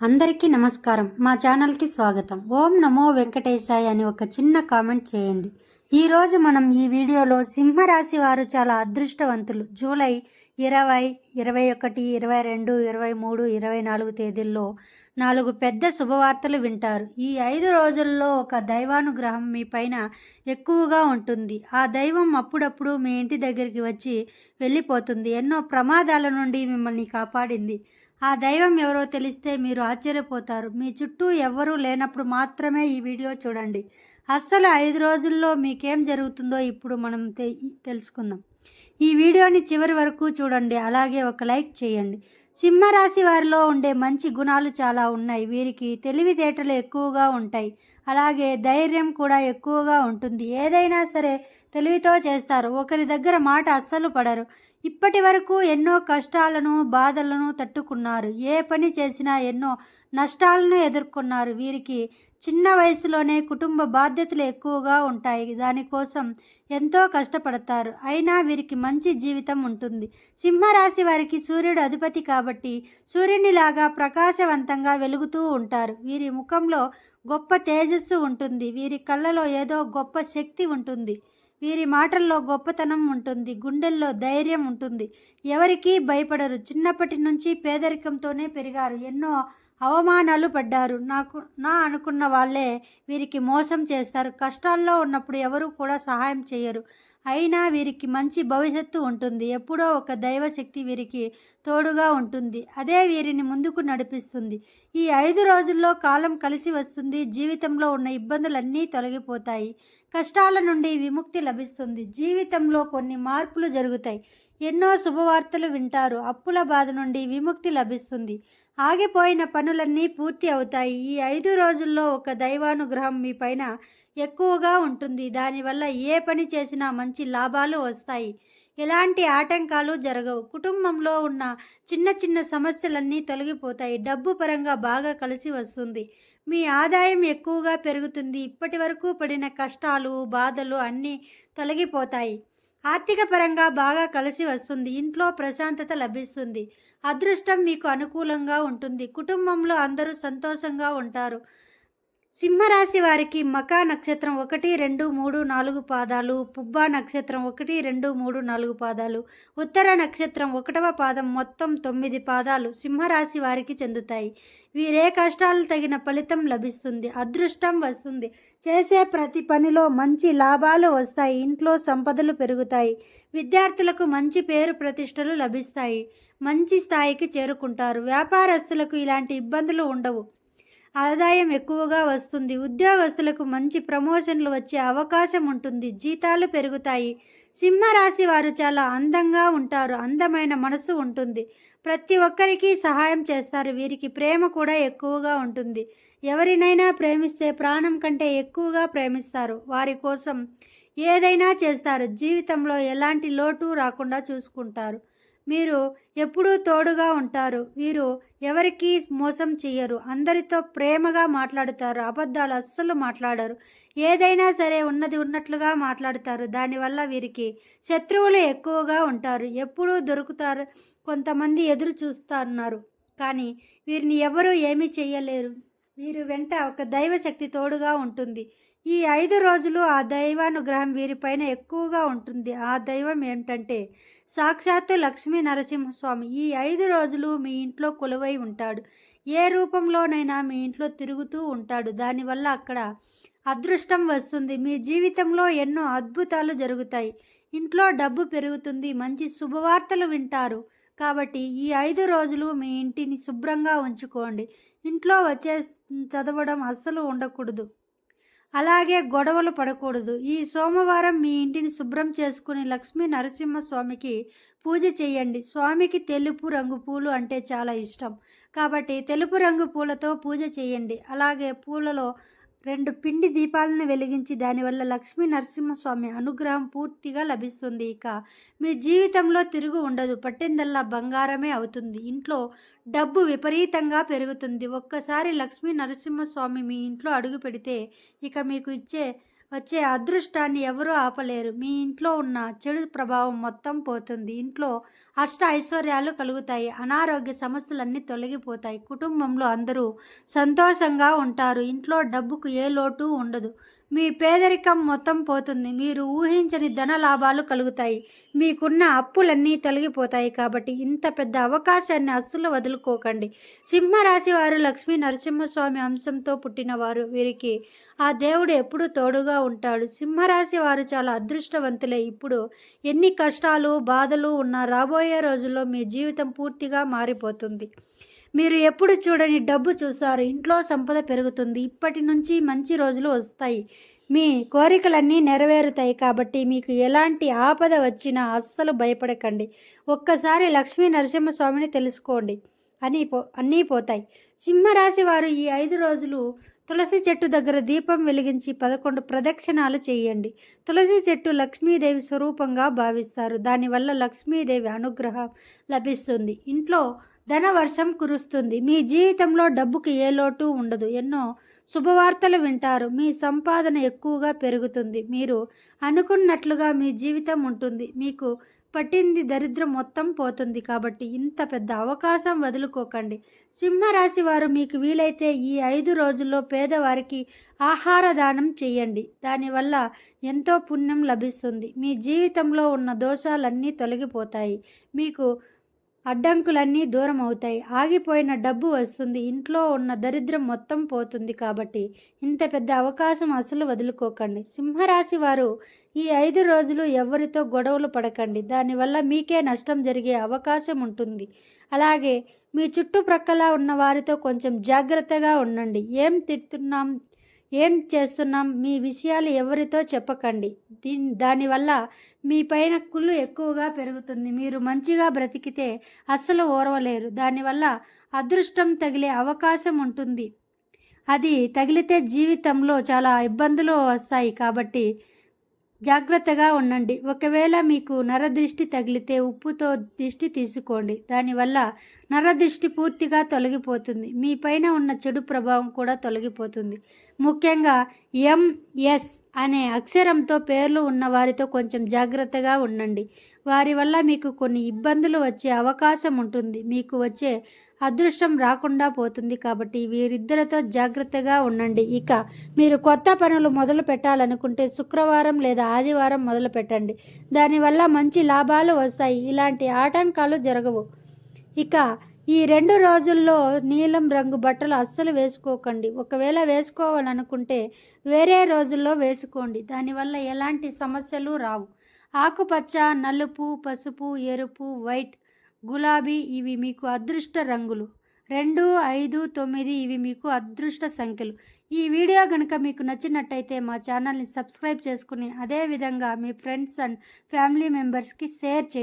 అందరికీ నమస్కారం. మా ఛానల్కి స్వాగతం. ఓం నమో వెంకటేశాయ అని ఒక చిన్న కామెంట్ చేయండి. ఈరోజు మనం ఈ వీడియోలో సింహరాశి వారు చాలా అదృష్టవంతులు. జూలై ఇరవై ఇరవై ఒకటి ఇరవై రెండు ఇరవై మూడు ఇరవై నాలుగు తేదీల్లో నాలుగు పెద్ద శుభవార్తలు వింటారు. ఈ ఐదు రోజుల్లో ఒక దైవానుగ్రహం మీ పైన ఎక్కువగా ఉంటుంది. ఆ దైవం అప్పుడప్పుడు మీ ఇంటి దగ్గరికి వచ్చి వెళ్ళిపోతుంది. ఎన్నో ప్రమాదాల నుండి మిమ్మల్ని కాపాడింది. ఆ దైవం ఎవరో తెలిస్తే మీరు ఆశ్చర్యపోతారు. మీ చుట్టూ ఎవ్వరూ లేనప్పుడు మాత్రమే ఈ వీడియో చూడండి. అస్సలు ఐదు రోజుల్లో మీకేం జరుగుతుందో ఇప్పుడు మనం తె తెలుసుకుందాం. ఈ వీడియోని చివరి వరకు చూడండి. అలాగే ఒక లైక్ చేయండి. సింహరాశి వారిలో ఉండే మంచి గుణాలు చాలా ఉన్నాయి. వీరికి తెలివితేటలు ఎక్కువగా ఉంటాయి. అలాగే ధైర్యం కూడా ఎక్కువగా ఉంటుంది. ఏదైనా సరే తెలివితో చేస్తారు. ఒకరి దగ్గర మాట అస్సలు పడరు. ఇప్పటి వరకు ఎన్నో కష్టాలను బాధలను తట్టుకున్నారు. ఏ పని చేసినా ఎన్నో నష్టాలను ఎదుర్కొన్నారు. వీరికి చిన్న వయసులోనే కుటుంబ బాధ్యతలు ఎక్కువగా ఉంటాయి. దానికోసం ఎంతో కష్టపడతారు. అయినా వీరికి మంచి జీవితం ఉంటుంది. సింహరాశి వారికి సూర్యుడు అధిపతి కాబట్టి సూర్యునిలాగా ప్రకాశవంతంగా వెలుగుతూ ఉంటారు. వీరి ముఖంలో గొప్ప తేజస్సు ఉంటుంది. వీరి కళ్ళలో ఏదో గొప్ప శక్తి ఉంటుంది. వీరి మాటల్లో గొప్పతనం ఉంటుంది. గుండెల్లో ధైర్యం ఉంటుంది. ఎవరికీ భయపడరు. చిన్నప్పటి నుంచి పేదరికంతోనే పెరిగారు. ఎన్నో అవమానాలు పడ్డారు. నాకు నా అనుకున్న వాళ్ళే వీరికి మోసం చేస్తారు. కష్టాల్లో ఉన్నప్పుడు ఎవరు కూడా సహాయం చేయరు. అయినా వీరికి మంచి భవిష్యత్తు ఉంటుంది. ఎప్పుడో ఒక దైవశక్తి వీరికి తోడుగా ఉంటుంది. అదే వీరిని ముందుకు నడిపిస్తుంది. ఈ ఐదు రోజుల్లో కాలం కలిసి వస్తుంది. జీవితంలో ఉన్న ఇబ్బందులన్నీ తొలగిపోతాయి. కష్టాల నుండి విముక్తి లభిస్తుంది. జీవితంలో కొన్ని మార్పులు జరుగుతాయి. ఎన్నో శుభవార్తలు వింటారు. అప్పుల బాధ నుండి విముక్తి లభిస్తుంది. ఆగిపోయిన పనులన్నీ పూర్తి అవుతాయి. ఈ ఐదు రోజుల్లో ఒక దైవానుగ్రహం మీ పైన ఎక్కువగా ఉంటుంది. దానివల్ల ఏ పని చేసినా మంచి లాభాలు వస్తాయి. ఎలాంటి ఆటంకాలు జరగవు. కుటుంబంలో ఉన్న చిన్న చిన్న సమస్యలన్నీ తొలగిపోతాయి. డబ్బు పరంగా బాగా కలిసి వస్తుంది. మీ ఆదాయం ఎక్కువగా పెరుగుతుంది. ఇప్పటి వరకు పడిన కష్టాలు బాధలు అన్నీ తొలగిపోతాయి. ఆర్థిక పరంగా బాగా కలిసి వస్తుంది. ఇంట్లో ప్రశాంతత లభిస్తుంది. అదృష్టం మీకు అనుకూలంగా ఉంటుంది. కుటుంబంలో అందరూ సంతోషంగా ఉంటారు. సింహరాశి వారికి మకా నక్షత్రం ఒకటి రెండు మూడు నాలుగు పాదాలు పుబ్బా నక్షత్రం ఒకటి రెండు మూడు నాలుగు పాదాలు ఉత్తర నక్షత్రం ఒకటవ పాదం మొత్తం తొమ్మిది పాదాలు సింహరాశి వారికి చెందుతాయి. వీరే కష్టాలు తగిన ఫలితం లభిస్తుంది అదృష్టం వస్తుంది. చేసే ప్రతి పనిలో మంచి లాభాలు వస్తాయి ఇంట్లో సంపదలు పెరుగుతాయి విద్యార్థులకు మంచి పేరు ప్రతిష్టలు లభిస్తాయి మంచి స్థాయికి చేరుకుంటారు. వ్యాపారస్తులకు ఇలాంటి ఇబ్బందులు ఉండవు. ఆదాయం ఎక్కువగా వస్తుంది. ఉద్యోగస్తులకు మంచి ప్రమోషన్లు వచ్చే అవకాశం ఉంటుంది. జీతాలు పెరుగుతాయి. సింహరాశి వారు చాలా అందంగా ఉంటారు. అందమైన మనసు ఉంటుంది. ప్రతి ఒక్కరికి సహాయం చేస్తారు. వీరికి ప్రేమ కూడా ఎక్కువగా ఉంటుంది. ఎవరినైనా ప్రేమిస్తే ప్రాణం కంటే ఎక్కువగా ప్రేమిస్తారు. వారి కోసం ఏదైనా చేస్తారు. జీవితంలో ఎలాంటి లోటు రాకుండా చూసుకుంటారు. మీరు ఎప్పుడూ తోడుగా ఉంటారు. వీరు ఎవరికి మోసం చేయరు అందరితో ప్రేమగా మాట్లాడుతారు. అబద్ధాలు అస్సలు మాట్లాడరు. ఏదైనా సరే ఉన్నది ఉన్నట్లుగా మాట్లాడుతారు. దానివల్ల వీరికి శత్రువులు ఎక్కువగా ఉంటారు. ఎప్పుడూ దొరుకుతారు. కొంతమంది ఎదురు చూస్తున్నారు. కానీ వీరిని ఎవరూ ఏమీ చేయలేరు వీరు వెంట ఒక దైవశక్తి తోడుగా ఉంటుంది. ఈ ఐదు రోజులు ఆ దైవానుగ్రహం వీరిపైన ఎక్కువగా ఉంటుంది. ఆ దైవం ఏమిటంటే సాక్షాత్తు లక్ష్మీ నరసింహస్వామి. ఈ ఐదు రోజులు మీ ఇంట్లో కొలువై ఉంటాడు. ఏ రూపంలోనైనా మీ ఇంట్లో తిరుగుతూ ఉంటాడు. దానివల్ల అక్కడ అదృష్టం వస్తుంది. మీ జీవితంలో ఎన్నో అద్భుతాలు జరుగుతాయి. ఇంట్లో డబ్బు పెరుగుతుంది. మంచి శుభవార్తలు వింటారు. కాబట్టి ఈ ఐదు రోజులు మీ ఇంటిని శుభ్రంగా ఉంచుకోండి. ఇంట్లో వచ్చే చదవడం అస్సలు ఉండకూడదు. అలాగే గొడవలు పడకూడదు. ఈ సోమవారం మీ ఇంటిని శుభ్రం చేసుకుని లక్ష్మీ నరసింహస్వామికి పూజ చేయండి. స్వామికి తెలుపు రంగు పూలు అంటే చాలా ఇష్టం. కాబట్టి తెలుపు రంగు పూలతో పూజ చేయండి. అలాగే పూలలో రెండు పిండి దీపాలను వెలిగించి దానివల్ల లక్ష్మీ నరసింహస్వామి అనుగ్రహం పూర్తిగా లభిస్తుంది. ఇక మీ జీవితంలో తిరుగు ఉండదు. పట్టిందల్లా బంగారమే అవుతుంది. ఇంట్లో డబ్బు విపరీతంగా పెరుగుతుంది. ఒక్కసారి లక్ష్మీ నరసింహస్వామి మీ ఇంట్లో అడుగు పెడితే ఇక మీకు ఇచ్చే వచ్చే అదృష్టాన్ని ఎవరూ ఆపలేరు. మీ ఇంట్లో ఉన్న చెడు ప్రభావం మొత్తం పోతుంది. ఇంట్లో అష్ట ఐశ్వర్యాలు కలుగుతాయి. అనారోగ్య సమస్యలన్నీ తొలగిపోతాయి. కుటుంబంలో అందరూ సంతోషంగా ఉంటారు. ఇంట్లో డబ్బుకు ఏ లోటు ఉండదు. మీ పేదరికం మొత్తం పోతుంది. మీరు ఊహించని ధన లాభాలు కలుగుతాయి. మీకున్న అప్పులన్నీ తొలగిపోతాయి కాబట్టి ఇంత పెద్ద అవకాశాన్ని అస్సలు వదులుకోకండి. సింహరాశి వారు లక్ష్మీ నరసింహస్వామి అంశంతో పుట్టినవారు వీరికి ఆ దేవుడు ఎప్పుడూ తోడుగా ఉంటాడు. సింహరాశి వారు చాలా అదృష్టవంతులే. ఇప్పుడు ఎన్ని కష్టాలు బాధలు ఉన్నా రాబోయే రోజుల్లో మీ జీవితం పూర్తిగా మారిపోతుంది. మీరు ఎప్పుడు చూడని డబ్బు చూస్తారు ఇంట్లో సంపద పెరుగుతుంది ఇప్పటి నుంచి మంచి రోజులు వస్తాయి. మీ కోరికలన్నీ నెరవేరుతాయి కాబట్టి మీకు ఎలాంటి ఆపద వచ్చినా అస్సలు భయపడకండి. ఒక్కసారి లక్ష్మీ నరసింహస్వామిని తెలుసుకోండి. అని పో అన్నీ పోతాయి. సింహరాశి వారు ఈ ఐదు రోజులు తులసి చెట్టు దగ్గర దీపం వెలిగించి పదకొండు ప్రదక్షిణాలు చేయండి. తులసి చెట్టు లక్ష్మీదేవి స్వరూపంగా భావిస్తారు. దానివల్ల లక్ష్మీదేవి అనుగ్రహం లభిస్తుంది. ఇంట్లో ధనవర్షం కురుస్తుంది. మీ జీవితంలో డబ్బుకి ఏ లోటు ఉండదు. ఎన్నో శుభవార్తలు వింటారు. మీ సంపాదన ఎక్కువగా పెరుగుతుంది. మీరు అనుకున్నట్లుగా మీ జీవితం ఉంటుంది. మీకు పట్టింది దరిద్రం మొత్తం పోతుంది. కాబట్టి ఇంత పెద్ద అవకాశం వదులుకోకండి. సింహరాశి వారు మీకు వీలైతే ఈ ఐదు రోజుల్లో పేదవారికి ఆహార దానం చేయండి. దానివల్ల ఎంతో పుణ్యం లభిస్తుంది. మీ జీవితంలో ఉన్న దోషాలన్నీ తొలగిపోతాయి. మీకు అడ్డంకులన్నీ దూరం అవుతాయి. ఆగిపోయిన డబ్బు వస్తుంది. ఇంట్లో ఉన్న దరిద్రం మొత్తం పోతుంది కాబట్టి ఇంత పెద్ద అవకాశం అసలు వదులుకోకండి. సింహరాశి వారు ఈ ఐదు రోజులు ఎవరితో గొడవలు పడకండి. దానివల్ల మీకే నష్టం జరిగే అవకాశం ఉంటుంది. అలాగే మీ చుట్టుప్రక్కల ఉన్న వారితో కొంచెం జాగ్రత్తగా ఉండండి. ఏం తిడుతున్నాం? ఏం చేస్తున్నాం? మీ విషయాలు ఎవరితో చెప్పకండి. దీని దానివల్ల మీ పైన కుళ్ళు ఎక్కువగా పెరుగుతుంది. మీరు మంచిగా బ్రతికితే అస్సలు ఓర్వలేరు. దానివల్ల అదృష్టం తగిలే అవకాశం ఉంటుంది. అది తగిలితే జీవితంలో చాలా ఇబ్బందులు వస్తాయి కాబట్టి జాగ్రత్తగా ఉండండి. ఒకవేళ మీకు నరదృష్టి తగిలితే ఉప్పుతో దిష్టి తీసుకోండి. దానివల్ల నరదృష్టి పూర్తిగా తొలగిపోతుంది. మీ పైన ఉన్న చెడు ప్రభావం కూడా తొలగిపోతుంది. ముఖ్యంగా ఎంఎస్ అనే అక్షరంతో పేర్లు ఉన్న వారితో కొంచెం జాగ్రత్తగా ఉండండి. వారి వల్ల మీకు కొన్ని ఇబ్బందులు వచ్చే అవకాశం ఉంటుంది. మీకు వచ్చే అదృష్టం రాకుండా పోతుంది కాబట్టి వీరిద్దరితో జాగ్రత్తగా ఉండండి. ఇక మీరు కొత్త పనులు మొదలు పెట్టాలనుకుంటే శుక్రవారం లేదా ఆదివారం మొదలు పెట్టండి. దానివల్ల మంచి లాభాలు వస్తాయి. ఇలాంటి ఆటంకాలు జరగవు. ఇక ఈ రెండు రోజుల్లో నీలం రంగు బట్టలు అస్సలు వేసుకోకండి. ఒకవేళ వేసుకోవాలనుకుంటే వేరే రోజుల్లో వేసుకోండి. దానివల్ల ఎలాంటి సమస్యలు రావు. ఆకుపచ్చ నలుపు పసుపు ఎరుపు వైట్ గులాబీ ఇవి మీకు అదృష్ట రంగులు. రెండు ఐదు తొమ్మిది ఇవి మీకు అదృష్ట సంఖ్యలు. ఈ వీడియో కనుక మీకు నచ్చినట్టయితే మా ఛానల్ని సబ్స్క్రైబ్ చేసుకుని అదేవిధంగా మీ ఫ్రెండ్స్ అండ్ ఫ్యామిలీ మెంబర్స్కి షేర్ చేయండి.